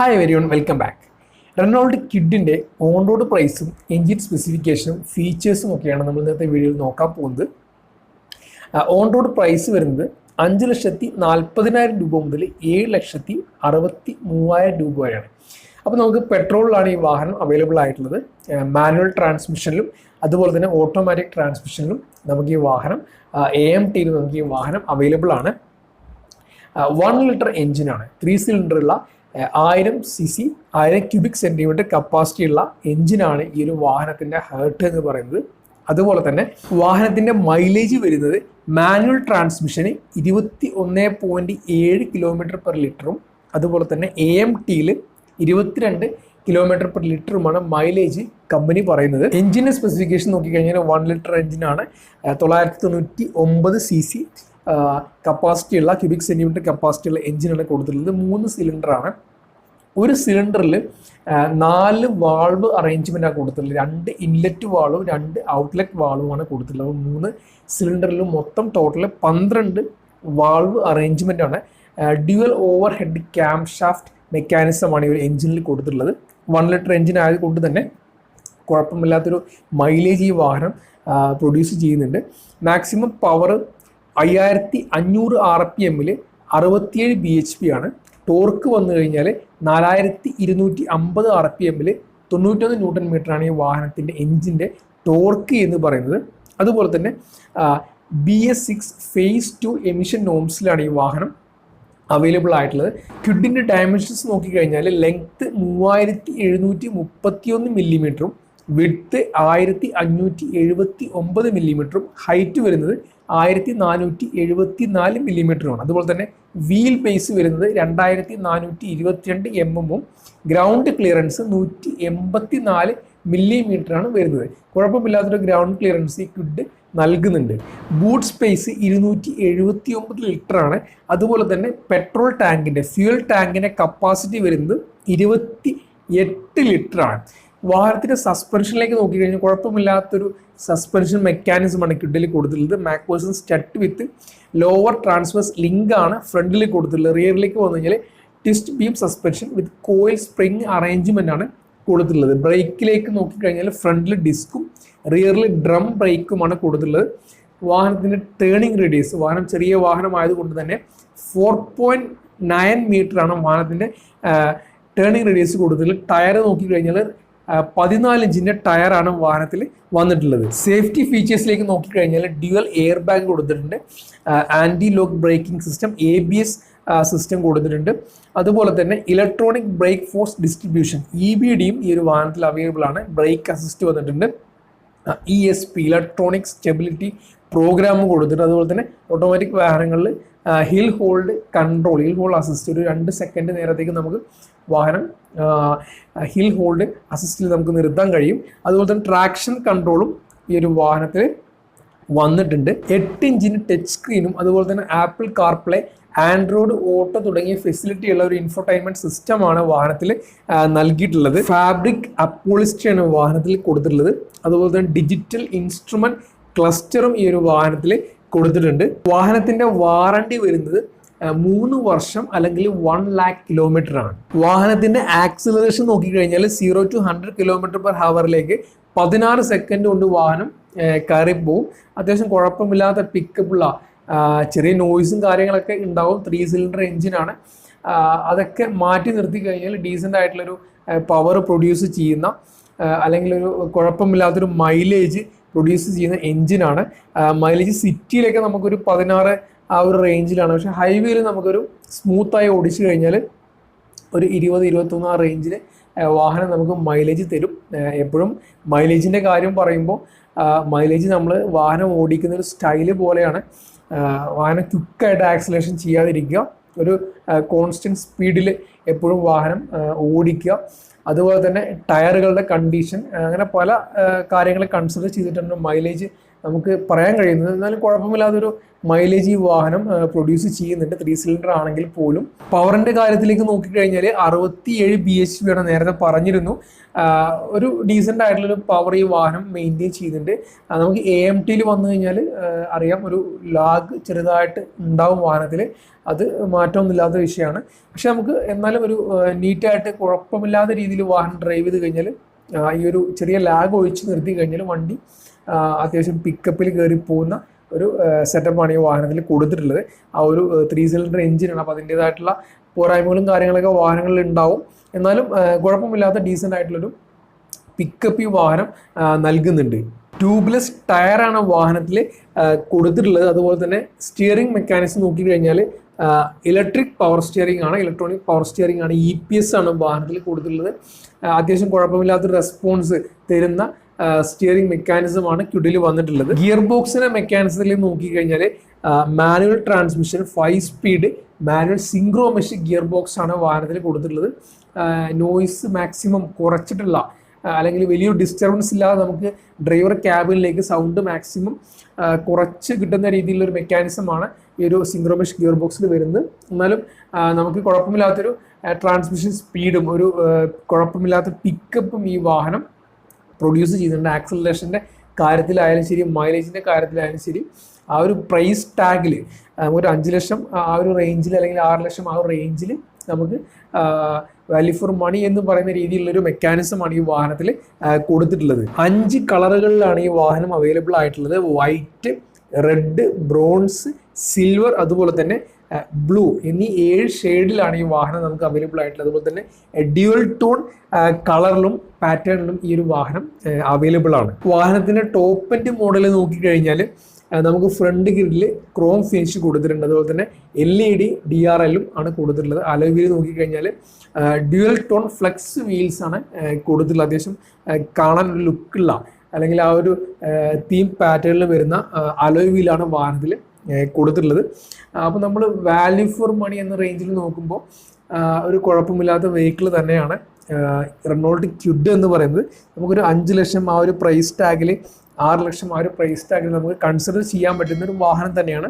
Hi everyone welcome back Renault കിഡിന്റെ on road പ്രൈസും engine സ്പെസിഫിക്കേഷനും ഫീച്ചേഴ്സും ഒക്കെയാണ് നമ്മൾ ഇന്നത്തെ വീഡിയോയിൽ നോക്കാൻ പോകുന്നത്. ഓൺ റോഡ് പ്രൈസ് വരുന്നത് അഞ്ച് ലക്ഷത്തി നാൽപ്പതിനായിരം രൂപ മുതൽ ഏഴ് ലക്ഷത്തി അറുപത്തി മൂവായിരം രൂപ വരെയാണ്. അപ്പോൾ നമുക്ക് പെട്രോളിലാണ് ഈ വാഹനം അവൈലബിൾ ആയിട്ടുള്ളത്. മാനുവൽ ട്രാൻസ്മിഷനിലും അതുപോലെ തന്നെ ഓട്ടോമാറ്റിക് ട്രാൻസ്മിഷനിലും നമുക്ക് ഈ വാഹനം എ എം ടിയിൽ നമുക്ക് ഈ വാഹനം അവൈലബിൾ ആണ്. വൺ ലിറ്റർ എഞ്ചിനാണ് ത്രീ സിലിണ്ടറുള്ള ആയിരം സി സി ആയിരം ക്യൂബിക് സെന്റിമീറ്റർ കപ്പാസിറ്റി ഉള്ള എഞ്ചിനാണ് ഈ ഒരു വാഹനത്തിന്റെ ഹേർട്ട് എന്ന് പറയുന്നത്. അതുപോലെ തന്നെ വാഹനത്തിന്റെ മൈലേജ് വരുന്നത് മാനുവൽ ട്രാൻസ്മിഷന് ഇരുപത്തി ഒന്ന് പോയിന്റ് ഏഴ് കിലോമീറ്റർ പെർ ലിറ്ററും അതുപോലെ തന്നെ എ എം ടിയിൽ ഇരുപത്തിരണ്ട് കിലോമീറ്റർ പെർ ലിറ്ററുമാണ് മൈലേജ് കമ്പനി പറയുന്നത്. എഞ്ചിന്റെ സ്പെസിഫിക്കേഷൻ നോക്കിക്കഴിഞ്ഞാൽ വൺ ലിറ്റർ എഞ്ചിനാണ് തൊള്ളായിരത്തി തൊണ്ണൂറ്റി ഒമ്പത് സി സി കപ്പാസിറ്റി ഉള്ള ക്യൂബിക് സെന്റിമീറ്റർ കപ്പാസിറ്റിയുള്ള എഞ്ചിനാണ് കൊടുത്തിട്ടുള്ളത്. മൂന്ന് സിലിണ്ടറാണ്. ഒരു സിലിണ്ടറിൽ നാല് വാൾവ് അറേഞ്ച്മെന്റാണ് കൊടുത്തിട്ടുള്ളത്. രണ്ട് ഇൻലെറ്റ് വാൾവും രണ്ട് ഔട്ട്ലെറ്റ് വാൾവുമാണ് കൊടുത്തിട്ടുള്ളത്. മൂന്ന് സിലിണ്ടറിലും മൊത്തം ടോട്ടൽ പന്ത്രണ്ട് വാൾവ് അറേഞ്ച്മെന്റ് ആണ്. Dual over head cam shaft മെക്കാനിസമാണ് ഈ ഒരു എഞ്ചിനിൽ കൊടുത്തിട്ടുള്ളത്. വൺ ലിറ്റർ എഞ്ചിൻ ആയതുകൊണ്ട് തന്നെ കുഴപ്പമില്ലാത്തൊരു മൈലേജ് ഈ വാഹനം പ്രൊഡ്യൂസ് ചെയ്യുന്നുണ്ട്. മാക്സിമം പവർ അയ്യായിരത്തി അഞ്ഞൂറ് ആർ പി എമ്മിൽ അറുപത്തിയേഴ് ബി എച്ച് പി ആണ്. ടോർക്ക് വന്നു കഴിഞ്ഞാൽ നാലായിരത്തി ഇരുന്നൂറ്റി അമ്പത് ആർ പി എമ്മിൽ തൊണ്ണൂറ്റൊന്ന് ന്യൂട്ടൺ മീറ്ററാണ് ഈ വാഹനത്തിന്റെ എഞ്ചിന്റെ ടോർക്ക് എന്ന് പറയുന്നത്. അതുപോലെ തന്നെ B S six phase two emission നോംസിലാണ് ഈ വാഹനം അവൈലബിൾ ആയിട്ടുള്ളത്. ക്യുഡിന്റെ ഡയമെൻഷൻസ് നോക്കിക്കഴിഞ്ഞാൽ ലെങ്ത്ത് മൂവായിരത്തി എഴുന്നൂറ്റി മുപ്പത്തിയൊന്ന് മില്ലിമീറ്ററും വിഡ്ത്ത് ആയിരത്തി അഞ്ഞൂറ്റി എഴുപത്തി ഒമ്പത് മില്ലിമീറ്ററും ഹൈറ്റ് വരുന്നത് ആയിരത്തി നാനൂറ്റി എഴുപത്തി നാല് മില്ലിമീറ്ററുമാണ് അതുപോലെ തന്നെ വീൽ ബേസ് വരുന്നത് രണ്ടായിരത്തി നാനൂറ്റി ഇരുപത്തിരണ്ട് എം എമ്മും ഗ്രൗണ്ട് ക്ലിയറൻസ് നൂറ്റി എൺപത്തി നാല് മില്ലിമീറ്ററാണ് വരുന്നത്. കുഴപ്പമില്ലാത്തൊരു ഗ്രൗണ്ട് ക്ലിയറൻസ് ഈ ക്വിഡ് നൽകുന്നുണ്ട്. ബൂട്ട് സ്പേസ് ഇരുന്നൂറ്റി എഴുപത്തി ഒമ്പത് ലിറ്ററാണ് അതുപോലെ തന്നെ പെട്രോൾ ടാങ്കിന്റെ ഫ്യൂൽ ടാങ്കിന്റെ കപ്പാസിറ്റി വരുന്നത് ഇരുപത്തി എട്ട് ലിറ്ററാണ് വാഹനത്തിന്റെ സസ്പെൻഷനിലേക്ക് നോക്കിക്കഴിഞ്ഞാൽ കുഴപ്പമില്ലാത്തൊരു സസ്പെൻഷൻ മെക്കാനിസമാണ് കിഡിൽ കൊടുത്തിട്ടുള്ളത്. MacPherson strut with lower transverse link ആണ് ഫ്രണ്ടിൽ കൊടുത്തിട്ടുള്ളത്. റിയറിലേക്ക് വന്നു കഴിഞ്ഞാൽ twist beam suspension with coil spring arrangement ആണ് കൊടുത്തിട്ടുള്ളത്. ബ്രേക്കിലേക്ക് നോക്കിക്കഴിഞ്ഞാൽ ഫ്രണ്ടിൽ ഡിസ്കും റിയറിൽ ഡ്രം ബ്രേക്കുമാണ് കൊടുത്തിട്ടുള്ളത്. വാഹനത്തിന്റെ ടേണിംഗ് റേഡിയസ് വാഹനം ചെറിയ വാഹനമായതുകൊണ്ട് തന്നെ ഫോർ പോയിന്റ് നയൻ മീറ്ററാണ് വാഹനത്തിന്റെ ടേണിംഗ് റേഡിയസ് കൊടുത്തിട്ടുള്ളത്. ടയർ നോക്കിക്കഴിഞ്ഞാൽ പതിനാല് ഇഞ്ചിന്റെ ടയറാണ് വാഹനത്തിൽ വന്നിട്ടുള്ളത്. സേഫ്റ്റി ഫീച്ചേഴ്സിലേക്ക് നോക്കിക്കഴിഞ്ഞാൽ ഡ്യുവൽ എയർ ബാഗ് കൊടുത്തിട്ടുണ്ട്. Anti lock braking system A B S system കൊടുത്തിട്ടുണ്ട്. അതുപോലെ തന്നെ electronic brake force distribution E B ഡിയും ഈ ഒരു വാഹനത്തിൽ അവൈലബിൾ ആണ്. ബ്രേക്ക് അസിസ്റ്റ് വന്നിട്ടുണ്ട്. E S P electronic stability program കൊടുത്തിട്ട് അതുപോലെ തന്നെ ഓട്ടോമാറ്റിക് വാഹനങ്ങളിൽ hill hold control hill hold assist ഒരു രണ്ട് സെക്കൻഡ് നേരത്തേക്ക് നമുക്ക് വാഹനം ഹിൽ ഹോൾഡ് അസിസ്റ്റിൽ നമുക്ക് നിർത്താൻ കഴിയും. അതുപോലെ തന്നെ ട്രാക്ഷൻ കൺട്രോളും ഈ ഒരു വാഹനത്തിൽ വന്നിട്ടുണ്ട്. എട്ട് ഇഞ്ചിന് ടച്ച് സ്ക്രീനും അതുപോലെ തന്നെ ആപ്പിൾ കാർപ്ലേ ആൻഡ്രോയിഡ് ഓട്ടോ തുടങ്ങിയ ഫെസിലിറ്റി ഉള്ള ഒരു ഇൻഫോർടൈൻമെന്റ് സിസ്റ്റമാണ് വാഹനത്തിൽ നൽകിയിട്ടുള്ളത്. ഫാബ്രിക് അപ്പോളിസ്റ്റിയാണ് വാഹനത്തിൽ കൊടുത്തിട്ടുള്ളത്. അതുപോലെ തന്നെ ഡിജിറ്റൽ ഇൻസ്ട്രുമെന്റ് ക്ലസ്റ്ററും ഈ ഒരു വാഹനത്തിൽ കൊടുത്തിട്ടുണ്ട്. വാഹനത്തിന്റെ വാറണ്ടി വരുന്നത് മൂന്ന് വർഷം അല്ലെങ്കിൽ വൺ ലാക്ക് കിലോമീറ്റർ ആണ്. വാഹനത്തിന്റെ ആക്സിലറേഷൻ നോക്കിക്കഴിഞ്ഞാൽ zero to hundred kilometre per ഹവറിലേക്ക് പതിനാറ് സെക്കൻഡ് കൊണ്ട് വാഹനം കയറിപ്പോവും അത്യാവശ്യം കുഴപ്പമില്ലാത്ത പിക്കപ്പുള്ള ചെറിയ നോയ്സും കാര്യങ്ങളൊക്കെ ഉണ്ടാവും. ത്രീ സിലിണ്ടർ എഞ്ചിനാണ് അതൊക്കെ മാറ്റി നിർത്തി കഴിഞ്ഞാൽ ഡീസന്റ് ആയിട്ടുള്ളൊരു പവർ പ്രൊഡ്യൂസ് ചെയ്യുന്ന അല്ലെങ്കിൽ ഒരു കുഴപ്പമില്ലാത്തൊരു മൈലേജ് പ്രൊഡ്യൂസ് ചെയ്യുന്ന എഞ്ചിനാണ് മൈലേജ് സിറ്റിയിലൊക്കെ നമുക്കൊരു പതിനാറ് ആ ഒരു റേഞ്ചിലാണ് പക്ഷേ ഹൈവേയിൽ നമുക്കൊരു സ്മൂത്തായി ഓടിച്ചു കഴിഞ്ഞാൽ ഒരു ഇരുപത് ഇരുപത്തൊന്ന് ആ റേഞ്ചിൽ വാഹനം നമുക്ക് മൈലേജ് തരും. എപ്പോഴും മൈലേജിന്റെ കാര്യം പറയുമ്പോൾ മൈലേജ് നമ്മൾ വാഹനം ഓടിക്കുന്ന ഒരു സ്റ്റൈൽ പോലെയാണ്. വാഹനം ക്വിക്കായിട്ട് ആക്സിലേഷൻ ചെയ്യാതിരിക്കുക. ഒരു കോൺസ്റ്റന്റ് സ്പീഡിൽ എപ്പോഴും വാഹനം ഓടിക്കുക. അതുപോലെ തന്നെ ടയറുകളുടെ കണ്ടീഷൻ അങ്ങനെ പല കാര്യങ്ങൾ കൺസിഡർ ചെയ്തിട്ടാണ് മൈലേജ് നമുക്ക് പറയാൻ കഴിയുന്നത് എന്നാലും കുഴപ്പമില്ലാതൊരു മൈലേജ് ഈ വാഹനം പ്രൊഡ്യൂസ് ചെയ്യുന്നുണ്ട്. ത്രീ സിലിണ്ടർ ആണെങ്കിൽ പോലും. പവറിന്റെ കാര്യത്തിലേക്ക് നോക്കിക്കഴിഞ്ഞാൽ അറുപത്തിയേഴ് ബി എച്ച് പി ആണ് നേരത്തെ പറഞ്ഞിരുന്നു. ഒരു ഡീസന്റ് ആയിട്ടുള്ളൊരു പവർ ഈ വാഹനം മെയിന്റെയിൻ ചെയ്യുന്നുണ്ട്. നമുക്ക് എ എം ടിയിൽ വന്നു കഴിഞ്ഞാൽ അറിയാം ഒരു ലാഗ് ചെറുതായിട്ട് ഉണ്ടാവും വാഹനത്തിൽ അത് മാറ്റമൊന്നുമില്ലാത്ത വിഷയമാണ്. പക്ഷെ നമുക്ക് എന്നാലും ഒരു നീറ്റായിട്ട് കുഴപ്പമില്ലാത്ത രീതിയിൽ വാഹനം ഡ്രൈവ് ചെയ്ത് കഴിഞ്ഞാൽ ഈ ഒരു ചെറിയ ലാഗ് ഒഴിച്ച് നിർത്തി കഴിഞ്ഞാൽ വണ്ടി അത്യാവശ്യം പിക്കപ്പിൽ കയറി പോകുന്ന ഒരു സെറ്റപ്പാണ് ഈ വാഹനത്തിൽ കൊടുത്തിട്ടുള്ളത്. ആ ഒരു ത്രീ സിലിണ്ടർ എഞ്ചിനാണ് അപ്പോൾ അതിന്റേതായിട്ടുള്ള പോരായ്മകളും കാര്യങ്ങളൊക്കെ വാഹനങ്ങളിൽ ഉണ്ടാവും. എന്നാലും കുഴപ്പമില്ലാത്ത ഡീസന്റ് ആയിട്ടുള്ളൊരു പിക്കപ്പ് ഈ വാഹനം നൽകുന്നുണ്ട്. ട്യൂബ്ലെസ് ടയറാണ് വാഹനത്തിൽ കൊടുത്തിട്ടുള്ളത്. അതുപോലെ തന്നെ സ്റ്റിയറിംഗ് മെക്കാനിസം നോക്കിക്കഴിഞ്ഞാൽ ഇലക്ട്രിക് പവർ സ്റ്റിയറിംഗ് ആണ് ഇലക്ട്രോണിക് പവർ സ്റ്റിയറിംഗ് ആണ് ഇ പി എസ് ആണ് വാഹനത്തിൽ കൂടുതലുള്ളത്. അത്യാവശ്യം കുഴപ്പമില്ലാത്ത റെസ്പോൺസ് തരുന്ന സ്റ്റിയറിംഗ് മെക്കാനിസം ആണ് ക്യുഡിൽ വന്നിട്ടുള്ളത്. ഗിയർ ബോക്സിനെ മെക്കാനിസത്തിൽ നോക്കിക്കഴിഞ്ഞാൽ manual transmission five speed manual സിങ്ക്രോമെഷിക് gear box ആണ് വാഹനത്തിൽ കൊടുത്തിട്ടുള്ളത്. നോയിസ് മാക്സിമം കുറച്ചിട്ടുള്ള അല്ലെങ്കിൽ വലിയൊരു ഡിസ്റ്റർബൻസ് ഇല്ലാതെ നമുക്ക് ഡ്രൈവർ ക്യാബിനിലേക്ക് സൗണ്ട് മാക്സിമം കുറച്ച് കിട്ടുന്ന രീതിയിലുള്ളൊരു മെക്കാനിസമാണ് ഈ ഒരു സിംഗ്രോമിഷ് ഗിയർ ബോക്സിൽ വരുന്നത്. എന്നാലും നമുക്ക് കുഴപ്പമില്ലാത്തൊരു ട്രാൻസ്മിഷൻ സ്പീഡും ഒരു കുഴപ്പമില്ലാത്ത പിക്കപ്പും ഈ വാഹനം പ്രൊഡ്യൂസ് ചെയ്യുന്നുണ്ട്. ആക്സലറേഷന്റെ കാര്യത്തിലായാലും ശരി മൈലേജിന്റെ കാര്യത്തിലായാലും ശരി ആ ഒരു പ്രൈസ് ടാഗിൽ ഒരു അഞ്ച് ലക്ഷം ആ ഒരു റേഞ്ചിൽ അല്ലെങ്കിൽ ആറ് ലക്ഷം ആ ഒരു റേഞ്ചിൽ നമുക്ക് വാല്യൂ ഫോർ മണി എന്ന് പറയുന്ന രീതിയിലുള്ളൊരു മെക്കാനിസമാണ് ഈ വാഹനത്തിൽ കൊടുത്തിട്ടുള്ളത്. അഞ്ച് കളറുകളിലാണ് ഈ വാഹനം അവൈലബിൾ ആയിട്ടുള്ളത്. വൈറ്റ് റെഡ് ബ്രോൺസ് സിൽവർ അതുപോലെ തന്നെ ബ്ലൂ എന്നീ ഏഴ് ഷെയ്ഡിലാണ് ഈ വാഹനം നമുക്ക് അവൈലബിൾ ആയിട്ടുള്ളത്. അതുപോലെ തന്നെ ഡ്യുവൽ ടോൺ കളറിലും പാറ്റേണിലും ഈ ഒരു വാഹനം അവൈലബിൾ ആണ്. വാഹനത്തിന്റെ ടോപ്പ് എൻഡ് മോഡൽ നോക്കിക്കഴിഞ്ഞാൽ നമുക്ക് ഫ്രണ്ട് ഗ്രില്ല് ക്രോം ഫിനിഷ് കൊടുത്തിട്ടുണ്ട്. അതുപോലെ തന്നെ L E D D R എല്ലും ആണ് കൊടുത്തിട്ടുള്ളത്. അലവിയിൽ നോക്കിക്കഴിഞ്ഞാൽ ഡ്യുവൽ ടോൺ ഫ്ലെക്സ് വീൽസ് ആണ് കൊടുത്തിട്ടുള്ളത്. അത്യാവശ്യം കാണാൻ ഒരു ലുക്കുള്ള അല്ലെങ്കിൽ ആ ഒരു തീം പാറ്റേണിൽ വരുന്ന അലോയ് വീലാണ് വാഹനത്തിൽ കൊടുത്തിട്ടുള്ളത്. അപ്പോൾ നമ്മൾ വാല്യൂ ഫോർ മണി എന്ന റേഞ്ചിൽ നോക്കുമ്പോൾ ഒരു കുഴപ്പമില്ലാത്ത വെഹിക്കിൾ തന്നെയാണ് റെനോൾട്ട് ക്യുഡ് എന്ന് പറയുന്നത്. നമുക്കൊരു അഞ്ച് ലക്ഷം ആ ഒരു പ്രൈസ് ടാഗിൽ ആറ് ലക്ഷം ആ ഒരു പ്രൈസ് ടാഗിൽ നമുക്ക് കൺസിഡർ ചെയ്യാൻ പറ്റുന്ന ഒരു വാഹനം തന്നെയാണ്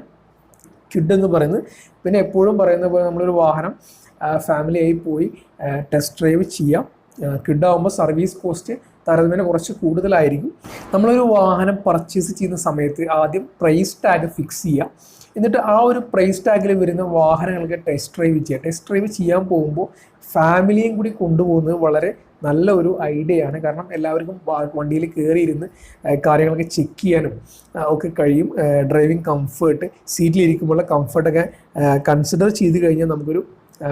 ക്യുഡ് എന്ന് പറയുന്നത്. പിന്നെ എപ്പോഴും പറയുന്ന പോലെ നമ്മളൊരു വാഹനം ഫാമിലിയായി പോയി ടെസ്റ്റ് ഡ്രൈവ് ചെയ്യാം. ക്യുഡ് ആകുമ്പോൾ സർവീസ് കോസ്റ്റ് താരതമ്യേന കുറച്ച് കൂടുതലായിരിക്കും. നമ്മളൊരു വാഹനം പർച്ചേസ് ചെയ്യുന്ന സമയത്ത് ആദ്യം പ്രൈസ് ടാഗ് ഫിക്സ് ചെയ്യുക എന്നിട്ട് ആ ഒരു പ്രൈസ് ടാഗിൽ വരുന്ന വാഹനങ്ങൾക്ക് ടെസ്റ്റ് ഡ്രൈവ് ചെയ്യുക ടെസ്റ്റ് ഡ്രൈവ് ചെയ്യാൻ പോകുമ്പോൾ ഫാമിലിയും കൂടി കൊണ്ടുപോകുന്നത് വളരെ നല്ല ഒരു ഐഡിയ ആണ് കാരണം എല്ലാവർക്കും വണ്ടിയിൽ കയറിയിരുന്ന് കാര്യങ്ങളൊക്കെ ചെക്ക് ചെയ്യാനും ഒക്കെ കഴിയും. ഡ്രൈവിംഗ് കംഫേർട്ട് സീറ്റിലിരിക്കുമ്പോഴുള്ള കംഫർട്ടൊക്കെ കൺസിഡർ ചെയ്ത് കഴിഞ്ഞാൽ നമുക്കൊരു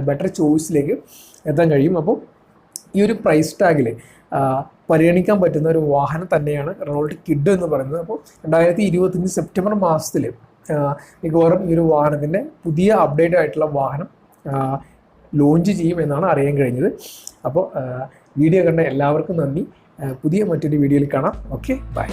ബെറ്റർ ചോയ്സിലേക്ക് എത്താൻ കഴിയും. അപ്പോൾ ഈ ഒരു പ്രൈസ് ടാഗിൽ പരിഗണിക്കാൻ പറ്റുന്ന ഒരു വാഹനം തന്നെയാണ് റോൾട്ട് കിഡ് എന്ന് പറയുന്നത്. അപ്പോൾ രണ്ടായിരത്തി ഇരുപത്തഞ്ച് സെപ്റ്റംബർ മാസത്തിൽ മിക്കവാറും ഈ ഒരു വാഹനത്തിന്റെ പുതിയ അപ്ഡേറ്റ് ആയിട്ടുള്ള വാഹനം ലോഞ്ച് ചെയ്യും എന്നാണ് അറിയാൻ കഴിഞ്ഞത്. അപ്പോൾ വീഡിയോ കണ്ട എല്ലാവർക്കും നന്ദി. പുതിയ മറ്റൊരു വീഡിയോയിൽ കാണാം. Okay bye.